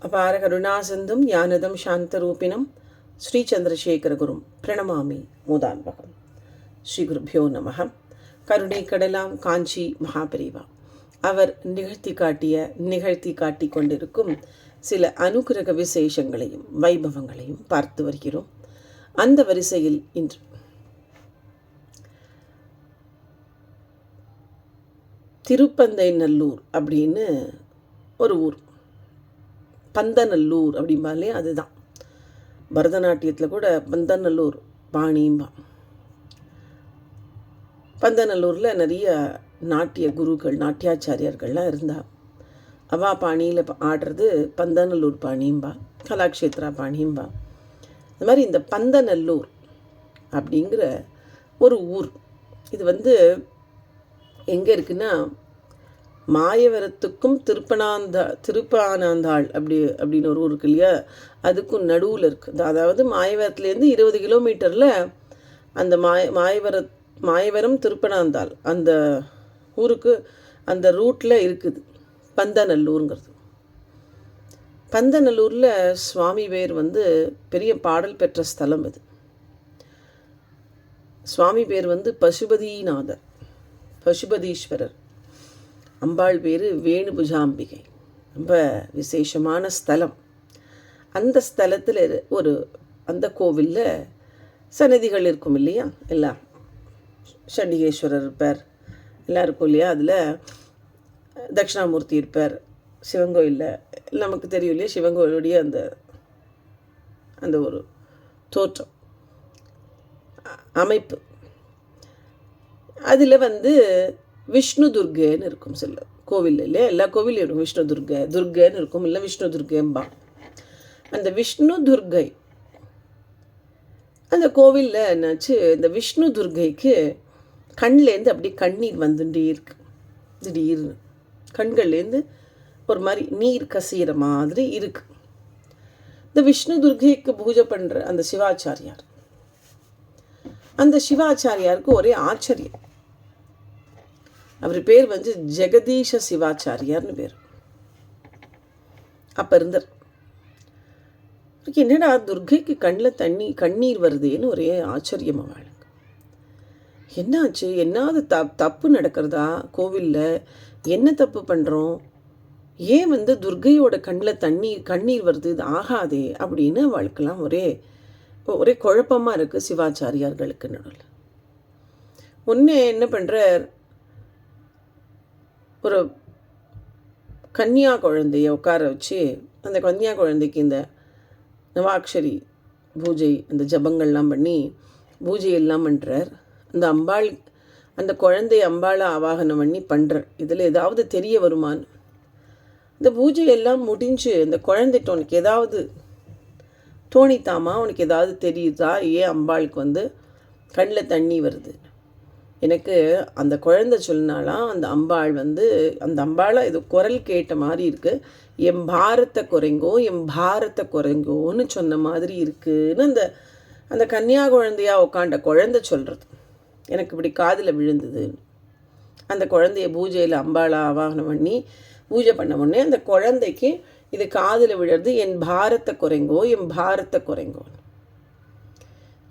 அபார கருணாசந்தும் ஞானதம் சாந்தரூபிணம் ஸ்ரீ சந்திரசேகரகுரும் பிரணமாமி மூதான்பகம். ஸ்ரீ குருபியோ நமக கருணை கடலாம் காஞ்சி மகாபெரிவா. அவர் நிகழ்த்தி காட்டிய நிகழ்த்தி காட்டிக் கொண்டிருக்கும் சில அனுகிரக விசேஷங்களையும் வைபவங்களையும் பார்த்து வருகிறோம். அந்த வரிசையில் இன்று திருப்பந்தை நல்லூர் அப்படின்னு ஒரு ஊர். பந்தநல்லூர் அப்படிம்பாலே அதுதான். பரதநாட்டியத்தில் கூட பந்தநல்லூர் பாணிம்பா பந்தநல்லூரில் நிறைய நாட்டிய குருக்கள் நாட்டியாச்சாரியர்கள்லாம் இருந்தா அவா பாணியில் ஆடுறது பந்தநல்லூர் பாணிம்பா கலாக்ஷேத்ரா பாணிம்பா இந்த மாதிரி இந்த பந்தநல்லூர் அப்படிங்கிற ஒரு ஊர். இது வந்து எங்கே இருக்குன்னா மாயவரத்துக்கும் திருப்பனாந்தா திருப்பானாந்தாள் அப்படி அப்படின்னு ஒரு ஊர் இருக்கு இல்லையா? அதுக்கும் நடுவில் இருக்குது அதாவது மாயவரத்துலேருந்து இருபது கிலோமீட்டரில் அந்த மாய மாயவர மாயவரம் திருப்பனாந்தாள் அந்த ஊருக்கு அந்த ரூட்டில் இருக்குது. பந்தநல்லூருங்கிறது. பந்தநல்லூரில் சுவாமி பேர் வந்து பெரிய பாடல் பெற்ற ஸ்தலம் இது சுவாமி பேர் வந்து பசுபதிநாதர் பசுபதீஸ்வரர். அம்பாள் பேர் வேணுபுஜாம்பிகை. ரொம்ப விசேஷமான ஸ்தலம். அந்த ஸ்தலத்தில் ஒரு அந்த கோவிலில் சன்னதிகள் இருக்கும் இல்லையா? எல்லாம். சண்டிகேஸ்வரர் இருப்பார். எல்லாம் இருக்கும் இல்லையா? அதில் தட்சிணாமூர்த்தி இருப்பார். சிவங்கோயிலில் நமக்கு தெரியும் இல்லையா? சிவங்கோயிலுடைய அந்த அந்த ஒரு தோற்றம். அமைப்பு. அதில் வந்து விஷ்ணு துர்கைன்னு இருக்கும் சில கோவில் இல்லையா எல்லா கோவிலும் இருக்கும் விஷ்ணு துர்கை துர்கைன்னு இருக்கும் இல்லை விஷ்ணு துர்கைம்பா அந்த விஷ்ணு துர்கை அந்த கோவிலில் என்னாச்சு இந்த விஷ்ணு துர்கைக்கு கண்லேருந்து அப்படியே கண்ணீர் வந்துட்டே இருக்கு திடீர்னு. கண்கள்லேருந்து ஒரு மாதிரி நீர் கசிகிற மாதிரி இருக்கு. இந்த விஷ்ணு துர்கைக்கு பூஜை பண்ணுற அந்த சிவாச்சாரியார் அந்த சிவாச்சாரியாருக்கு ஒரே ஆச்சரியம். அவர் பேர் வந்து ஜெகதீஷ சிவாச்சாரியார்னு பேர். அப்போ இருந்தார். அவருக்கு என்னடா துர்கைக்கு கண்ணில் தண்ணி கண்ணீர் வருதேன்னு ஒரே ஆச்சரியம் அவளுக்கு என்னாச்சு? என்னாவது த தப்பு நடக்கிறதா? கோவிலில் என்ன தப்பு பண்ணுறோம் ஏன் வந்து துர்கையோட கண்ணில் தண்ணி கண்ணீர் வருது இது ஆகாதே? அப்படின்னு அவளுக்கெல்லாம் ஒரே ஒரே குழப்பமாக இருக்குது சிவாச்சாரியார்களுக்கு நடுவில். ஒன்று என்ன பண்ணுறார் ஒரு கன்னியா குழந்தைய உட்கார வச்சு அந்த கன்னியா குழந்தைக்கு இந்த நவாக்ஷரி பூஜை அந்த ஜபங்கள்லாம் பண்ணி பூஜையெல்லாம் பண்ணுறார் அந்த அம்பாள் அந்த குழந்தை அம்பாளை ஆவாகனம் பண்ணி பண்ணுறார் இதில் ஏதாவது தெரிய வருமான்னு. இந்த பூஜையெல்லாம் முடிஞ்சு அந்த குழந்தைட்டு உனக்கு ஏதாவது தோணித்தாமா? உனக்கு ஏதாவது தெரியுதா? ஏன் அம்பாளுக்கு வந்து கண்ணில் தண்ணி வருது? எனக்கு அந்த குழந்தை சொன்னாலாம் அந்த அம்பாள் வந்து அந்த அம்பாளை இது குரல் கேட்ட மாதிரி இருக்குது என் பாரத்தை குறைங்கோ என் பாரத்தை குறைங்கோன்னு சொன்ன மாதிரி இருக்குன்னு அந்த அந்த கன்னியா குழந்தையாக உட்காண்ட குழந்தை சொல்கிறது எனக்கு இப்படி காதில் விழுந்தது. அந்த குழந்தைய பூஜையில் அம்பாளை ஆவாகனம் பண்ணி பூஜை பண்ண உடனே அந்த குழந்தைக்கு இது காதில் விழுறது என் பாரத்தை குறைங்கோ என் பாரத்தை குறைங்கோ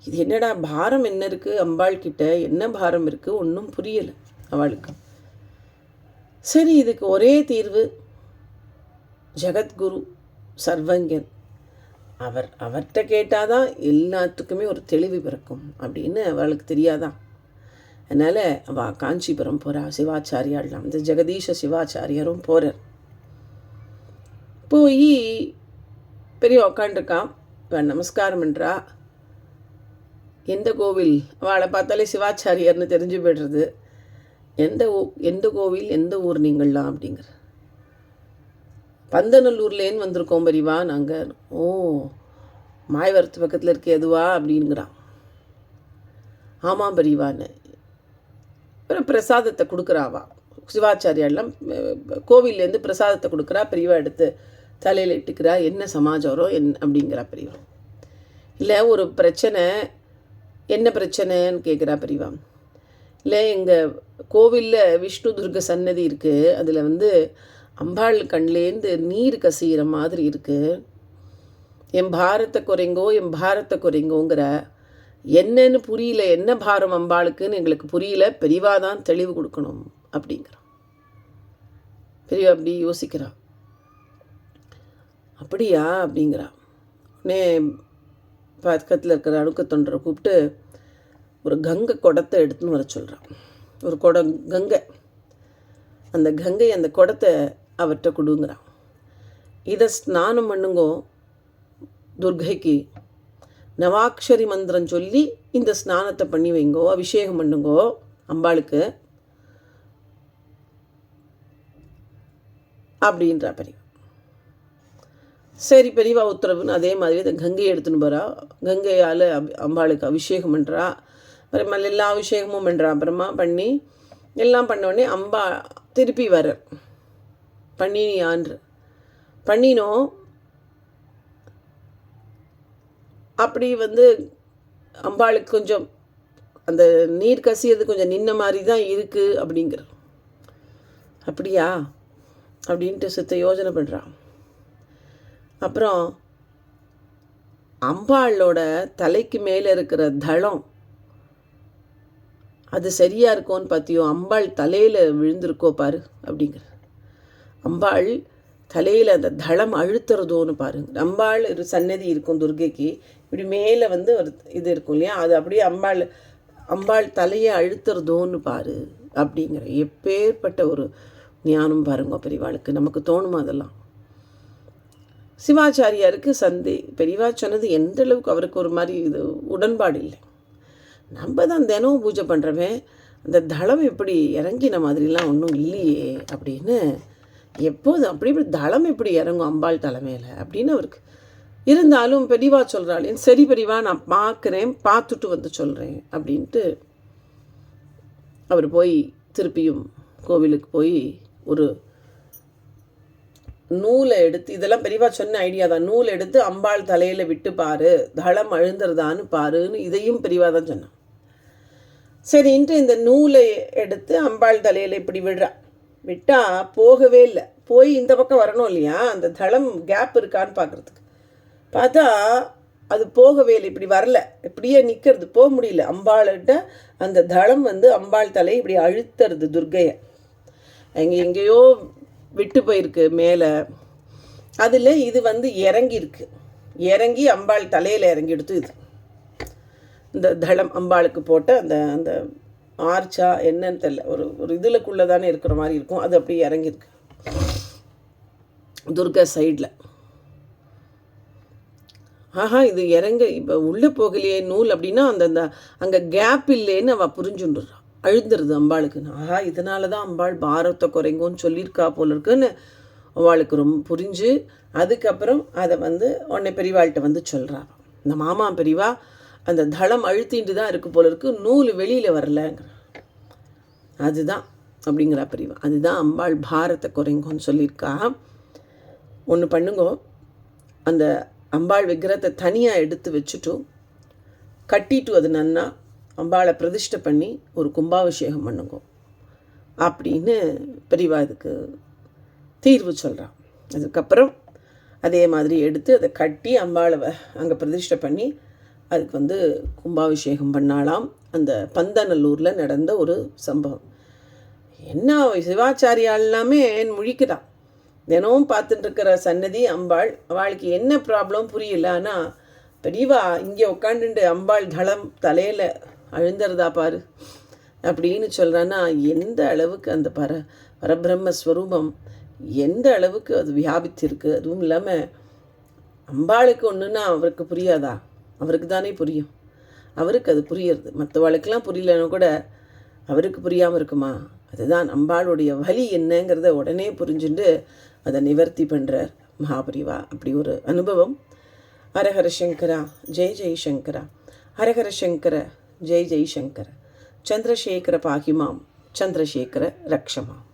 இது என்னடா பாரம் என்ன இருக்குது அம்பாள் கிட்ட என்ன பாரம் இருக்குது ஒன்றும் புரியலை அவளுக்கு. சரி இதுக்கு ஒரே தீர்வு. ஜெகத்குரு சர்வங்கன் அவர் அவர்கிட்ட கேட்டாதான் எல்லாத்துக்குமே ஒரு தெளிவு பிறக்கும் அப்படின்னு அவளுக்கு தெரியாதான் அதனால் அவள் காஞ்சிபுரம் போகிறா சிவாச்சாரியாடலாம் இந்த ஜெகதீஷ சிவாச்சாரியரும் போகிறார் போய் பெரிய உக்காண்டிருக்கான் இப்போ நமஸ்காரம் பண்ணுறா எந்த கோவில்? அவளை பார்த்தாலே சிவாச்சாரியார்னு தெரிஞ்சு போய்டுறது. எந்த ஊ எந்த கோவில் எந்த ஊர் நீங்கள்லாம் அப்படிங்கிற. பந்தநல்லூர்லேன்னு வந்திருக்கோம் பெரியவா நாங்கள் ஓ மாயவரத்து பக்கத்தில் இருக்க எதுவா அப்படிங்கிறான். ஆமாம் பெரியவான்னு அப்புறம் பிரசாதத்தை கொடுக்குறாவா. சிவாச்சாரியாலாம் கோவில்லேருந்து பிரசாதத்தை கொடுக்குறா பெரியவா எடுத்து தலையில் இட்டுக்கிறா. என்ன சமாச்சாரம் என் அப்படிங்கிறா பெரியவா இல்லை ஒரு பிரச்சனை என்ன பிரச்சனைன்னு கேட்குறா பெரியவா இல்லை எங்கள் கோவிலில் விஷ்ணு துர்க சன்னதி இருக்குது அதில் வந்து அம்பாள் கண்லேருந்து நீர் கசிகிற மாதிரி இருக்குது என் பாரத்தை குறைங்கோ என் பாரத்தை குறைங்கோங்கிற என்னன்னு புரியல என்ன பாரம் அம்பாளுக்குன்னு எங்களுக்கு புரியல பெரியவா தான் தெளிவு கொடுக்கணும் அப்படிங்கிறான் பெரியவா அப்படி யோசிக்கிறான் அப்படியா அப்படிங்கிறான் உடனே பக்கத்தில் இருக்கிற அணுக்க தொண்டரை கூப்பிட்டு ஒரு கங்கை குடத்தை எடுத்துன்னு வர சொல்கிறான் ஒரு குடம் கங்கை. அந்த கங்கை அந்த குடத்தை அவர்கிட்ட கொடுங்கிறான். இதை ஸ்நானம் பண்ணுங்கோ துர்கைக்கு. நவாக்ஷரி மந்திரம் சொல்லி இந்த ஸ்நானத்தை பண்ணி வைங்கோ அபிஷேகம் பண்ணுங்கோ அம்பாளுக்கு. அப்படின்றா பெரியவா சரி பெரியவா உத்தரவுன்னு அதே மாதிரி இந்த கங்கையை எடுத்துன்னு போகிறா கங்கையால் அம்பாளுக்கு அபிஷேகம் பண்ணுறா அப்புறமா எல்லா அபிஷேகமும் பண்ணுறா அப்புறமா பண்ணி எல்லாம் பண்ணோடனே அம்பா திருப்பி வர பண்ணினியான்ற. பண்ணினோம் அப்படி வந்து அம்பாளுக்கு கொஞ்சம் அந்த நீர் கசியது கொஞ்சம் நின்ன மாதிரி தான் இருக்குது அப்படிங்கிற. அப்படியா? அப்படின்ட்டு சித்த யோஜனை பண்ணுறான் அப்புறம் அம்பாளோட தலைக்கு மேலே இருக்கிற தளம் அது சரியாக இருக்கோன்னு பார்த்தியோ அம்பாள் தலையில் விழுந்திருக்கோ பாரு அப்படிங்கிற. அம்பாள் தலையில் அந்த தளம் அழுத்துறதோன்னு பாருங்க. அம்பாள் ஒரு சன்னதி இருக்கும் துர்கைக்கு. இப்படி மேலே வந்து ஒரு இது இருக்கும் இல்லையா? அது அப்படியே அம்பாள் அம்பாள் தலையை அழுத்துறதோன்னு பாரு அப்படிங்கிற. எப்பேற்பட்ட ஒரு ஞானம் பாருங்க பெரியவாளுக்கு. நமக்கு தோணுமா அதெல்லாம்? சிவாச்சாரியாருக்கு சந்தை. பெரியவா சொன்னது எந்த அளவுக்கு அவருக்கு ஒரு மாதிரி இது உடன்பாடு இல்லை. நம்ம தான் தினமும் பூஜை பண்ணுறவன் அந்த தளம் எப்படி இறங்கின மாதிரிலாம் ஒன்றும் இல்லையே அப்படின்னு. எப்போதும் அப்படி இப்படி தளம் எப்படி இறங்கும் அம்பாள் தலைமையில் அப்படின்னு அவருக்கு. இருந்தாலும் பெரியவா சொல்கிறாளே சரி பெரியவா நான் பார்க்குறேன் பார்த்துட்டு வந்து சொல்கிறேன் அப்படின்ட்டு அவர் போய் திருப்பியும் கோவிலுக்கு போய் ஒரு நூலை எடுத்து இதெல்லாம் பெரியவா சொன்ன ஐடியா தான். நூல் எடுத்து அம்பாள் தலையில் விட்டு பாரு தளம் அழுந்துருதான்னு பாருன்னு இதையும் பெரியவா தான் சொன்னான். சரின்ட்டு இந்த நூலை எடுத்து அம்பாள் தலையில் இப்படி விடுறா. விட்டால் போகவே இல்லை. போய் இந்த பக்கம் வரணும் இல்லையா? அந்த தளம் கேப் இருக்கான்னு பார்க்குறதுக்கு பார்த்தா அது போகவே இல்லை இப்படி வரல. இப்படியே நிற்கிறது போக முடியல. அம்பாள்கிட்ட அந்த தளம் வந்து அம்பாள் தலை இப்படி அழுத்துறது துர்கையை. எங்கே எங்கேயோ விட்டு போயிருக்கு மேலே. அதில் இது வந்து இறங்கியிருக்கு. இறங்கி அம்பாள் தலையில் இறங்கி எடுத்து இது. இந்த தளம் அம்பாளுக்கு போட்ட அந்த அந்த ஆர்ச்சா என்னன்னு தெரில ஒரு ஒரு இதுலக்குள்ளே தானே இருக்கிற மாதிரி இருக்கும். அது அப்படியே இறங்கியிருக்கு. துர்கா சைடில் ஆஹா இது இறங்க இப்போ உள்ளே போகலையே நூல் அப்படின்னா அந்த அந்த அங்கே கேப் இல்லைன்னு அவள் புரிஞ்சுண்டுறான் அழுந்துருது அம்பாளுக்கு. ஆஹா இதனால தான் அம்பாள் பாரத்தை குறைங்கோன்னு சொல்லியிருக்கா போல இருக்குன்னு அவளுக்கு ரொம்ப புரிஞ்சு அதுக்கப்புறம் அதை வந்து உடனே பெரியவாள்கிட்ட வந்து சொல்கிறாள் இந்த மாமா பெரியவா அந்த தளம் அழுத்திட்டு தான் இருக்கு போல இருக்கு நூல் வெளியில் வரலங்கிற. அதுதான் அப்படிங்கிறா பெரியவா. அதுதான் அம்பாள் பாரத்தை குறைங்கன்னு சொல்லியிருக்கா. ஒன்று பண்ணுங்கோ. அந்த அம்பாள் விக்கிரத்தை தனியாக எடுத்து வச்சுட்டும் கட்டிட்டு அது நன்னா அம்பாளை பிரதிஷ்டை பண்ணி ஒரு கும்பாபிஷேகம் பண்ணுங்க. அப்படின்னு பெரியவா இதுக்கு தீர்வு சொல்கிறான் அதுக்கப்புறம் அதே மாதிரி எடுத்து அதை கட்டி அம்பாளை அங்கே பிரதிஷ்டை பண்ணி அதுக்கு வந்து கும்பாபிஷேகம் பண்ணாலாம் அந்த பந்தநல்லூரில் நடந்த ஒரு சம்பவம். என்ன சிவாச்சாரியால் எல்லாமே என் முழிக்கிறான் தினமும் பார்த்துட்டு இருக்கிற சன்னதி அம்பாள் அவளுக்கு என்ன ப்ராப்ளம் புரியல. ஆனால் பெரியவா இங்கே உட்காந்துட்டு அம்பாள் தளம் தலையில் அழுந்துறதா பாரு. அப்படின்னு சொல்கிறான்னா எந்த அளவுக்கு அந்த பர பரபிரம்ம ஸ்வரூபம் எந்த அளவுக்கு அது வியாபித்திருக்கு அதுவும் இல்லாமல் அம்பாளுக்கு ஒன்றுன்னா அவருக்கு புரியாதா? அவருக்கு தானே புரியும். அவருக்கு அது புரியுறது. மற்றவாளுக்கெல்லாம் புரியலன்னா கூட அவருக்கு புரியாமல் இருக்குமா? அதுதான் அம்பாளுடைய வலி என்னங்கிறத உடனே புரிஞ்சுட்டு அதை நிவர்த்தி பண்ணுறார் மகாபரிவா. அப்படி ஒரு அனுபவம். ஹரஹர சங்கரா. ஜெய் ஜெய் சங்கரா. ஹரஹர சங்கர. ஜெய் ஜெய்சங்கர் சந்திரசேகர பாகிமாம் சந்திரசேகர ரக்ஷமாம்